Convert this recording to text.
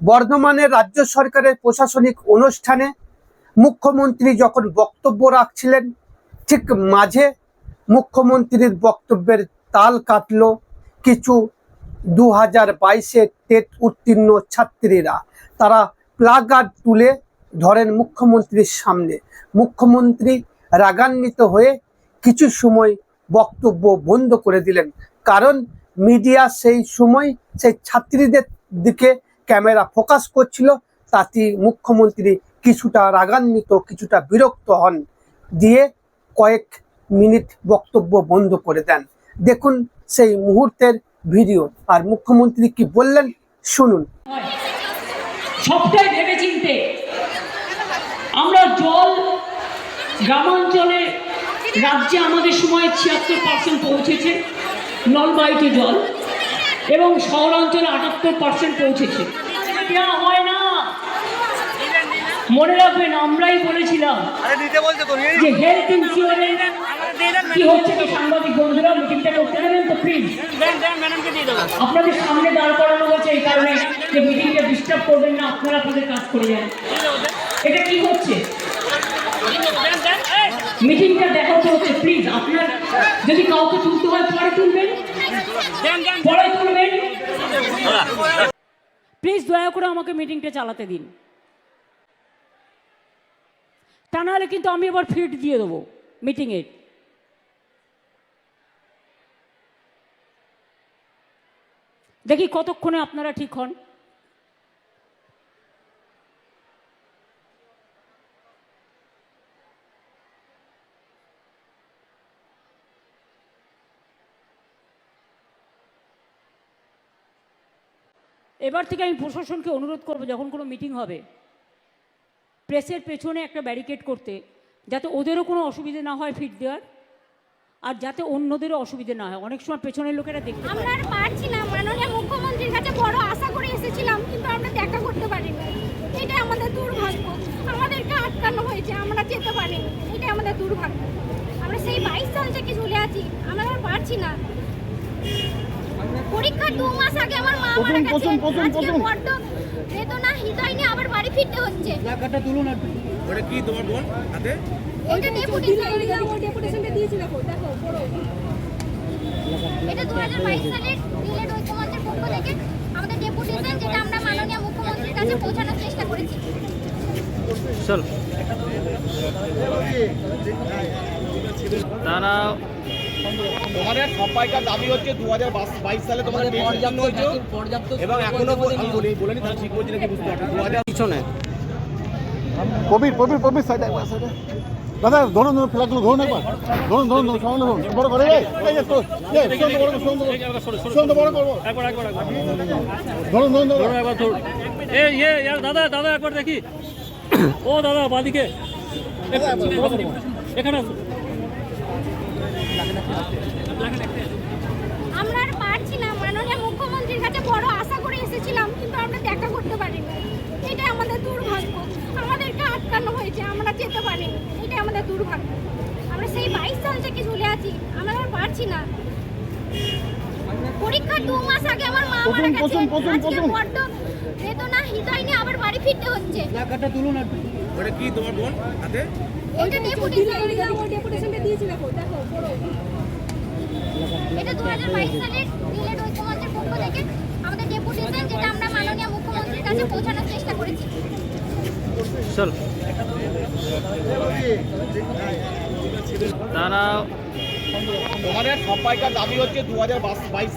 বর্ধমানের রাজ্য সরকারের প্রশাসনিক অনুষ্ঠানে মুখ্যমন্ত্রী যখন বক্তব্য রাখছিলেন, ঠিক মাঝে মুখ্যমন্ত্রীর বক্তব্যের তাল কাটল কিছু দু হাজার বাইশে টেট উত্তীর্ণ ছাত্রীরা। তারা প্লাগার্ড তুলে ধরেন মুখ্যমন্ত্রীর সামনে। মুখ্যমন্ত্রী রাগান্বিত হয়ে কিছু সময় বক্তব্য বন্ধ করে দিলেন। কারণ মিডিয়া সেই সময় সেই ছাত্রীদের দিকে ক্যামেরা ফোকাস করছিল, তাতে মুখ্যমন্ত্রী কিছুটা রাগান্বিত, কিছুটা বিরক্ত হন। দিয়ে কয়েক মিনিট বক্তব্য বন্ধ করে দেন। দেখুন সেই মুহূর্তের ভিডিও। আর মুখ্যমন্ত্রী কি বললেন, শুনুন। সবটাই ভেবে চিনতে আমরা জল গ্রামাঞ্চলে, রাজ্যে আমাদের সময় ছিয়াত্তর পার্সেন্ট পৌঁছেছে, নলবাহিত জল। এবং শহরাঞ্চলে আটাত্তর পার্সেন্ট পৌঁছেছে। দেওয়া হয় না। মনে রাখবেন আমরাই বলেছিলাম যে হেলথ ইন্স্যুরেন্স কি হচ্ছে কি সাংবাদিক বন্ধুরা? মিটিংটা করতে দেবেন তো প্লিজ আপনাদের সামনে দাঁড় করানো হয়েছে এই কারণে যে মিটিংটা ডিস্টার্ব করবেন না আপনারা আপনাদের কাজ করে যান। এটা কি হচ্ছে? মিটিংটা দেখাতে হচ্ছে প্লিজ আপনার যদি কাউকে তুলতে হয় পরে তুলবেন। প্লিজ দয়া করে আমাকে মিটিংটা চালাতে দিন। তা নাহলে কিন্তু আমি এবার ফিট দিয়ে দেবো মিটিংয়ের দেখি কতক্ষণে আপনারা ঠিক হন। এবার থেকে আমি প্রশাসনকে অনুরোধ করব, যখন কোনো মিটিং হবে, প্রেসের পেছনে একটা ব্যারিকেড করতে, যাতে ওদেরও কোনো অসুবিধে না হয় ফিট দেওয়ার, আর যাতে অন্যদেরও অসুবিধে না হয়। অনেক সময় পেছনের লোকেরা দেখতে আমরা আর পারছি না, মাননীয় মুখ্যমন্ত্রীর কাছে বড় আশা করে এসেছিলাম, কিন্তু আমরা দেখা করতে পারিনি। এটা আমাদের দুর্ভাগ্য। আমাদেরকে আটকানো হয়েছে, আমরা যেতে পারিনি। এটা আমাদের দুর্ভাগ্য। আমরা সেই বাইশ সাল থেকে চলে আছি, আমরা আর পারছি না। পরীক্ষার দু মাস আগে আমার মা মারা গেছে। আজকে বড্ড বেদনা হৃদয় নিয়ে আবার বাড়ি ফিরতে হচ্ছে। ওটা কি তোমার বোন হাতে? এটা ডেপুটেশনটা দিয়েছিল দেখো এটা দু হাজার বাইশ সালের ডিলেট ঐক্যমঞ্চের পক্ষ থেকে আমাদের ডেপুটেশন যেটা আমরা মাননীয় মুখ্যমন্ত্রীর কাছে পৌঁছানোর চেষ্টা করেছি। তারা তোমাদের সবাইকার দাবি হচ্ছে দু হাজার বাইশ সালে তোমাদের পর্যাপ্ত হয়েছে। এবং এখনও বলি বলিনি তাহলে ঠিক বলছি নাকি বুঝতে পারছি। দু হাজার পিছনে। প্রবীর প্রবীর প্রবীর সাইড দাদা ধরুন ধরুন ফ্ল্যাগগুলো ধরুন একবার। ধরুন ধরুন ধরুন সামনে ধরুন। বড় করে এই, এই যে তো এই, সুন্দর বড় করো, সুন্দর সুন্দর বড় করব। একবার একবার একবার। ধরুন ধরুন ধরুন। ধরুন একবার ধরুন। এই ইয়ে দাদা দাদা একবার দেখি। ও দাদা বাদিকে। এখানে আসুন। আমরা আর পারছি না মাননীয় মুখ্যমন্ত্রীর কাছে বড় আশা করে এসেছিলাম কিন্তু আমরা দেখা করতে পারিনি। এটা আমাদের দুর্ভাগ্য। আমাদেরকে আটকানো হয়েছে আমরা যেতে পারিনি। এটা আমাদের দুর্ভাগ্য। আমরা সেই বাইশ সাল থেকে ঝুলে আছি আমরা আর পারছি না। পরীক্ষার দু মাস আগে আমার মা মারা গেছে। আজকে বড্ড বেদনা হৃদয় নিয়ে আবার বাড়ি ফিরতে হচ্ছে। ওটা কি তোমার বোন হাতে? এটা ডেপুটেশনটা দিয়েছিল দেখো এটা দু হাজার বাইশ সালের ডিলেট ঐক্যমঞ্চের পক্ষ থেকে আমাদের ডেপুটেশন যেটা আমরা মাননীয় মুখ্যমন্ত্রীর কাছে পৌঁছানোর চেষ্টা করেছি। চল। তারা তোমাদের সবাইকার দাবি হচ্ছে দু হাজার বাইশ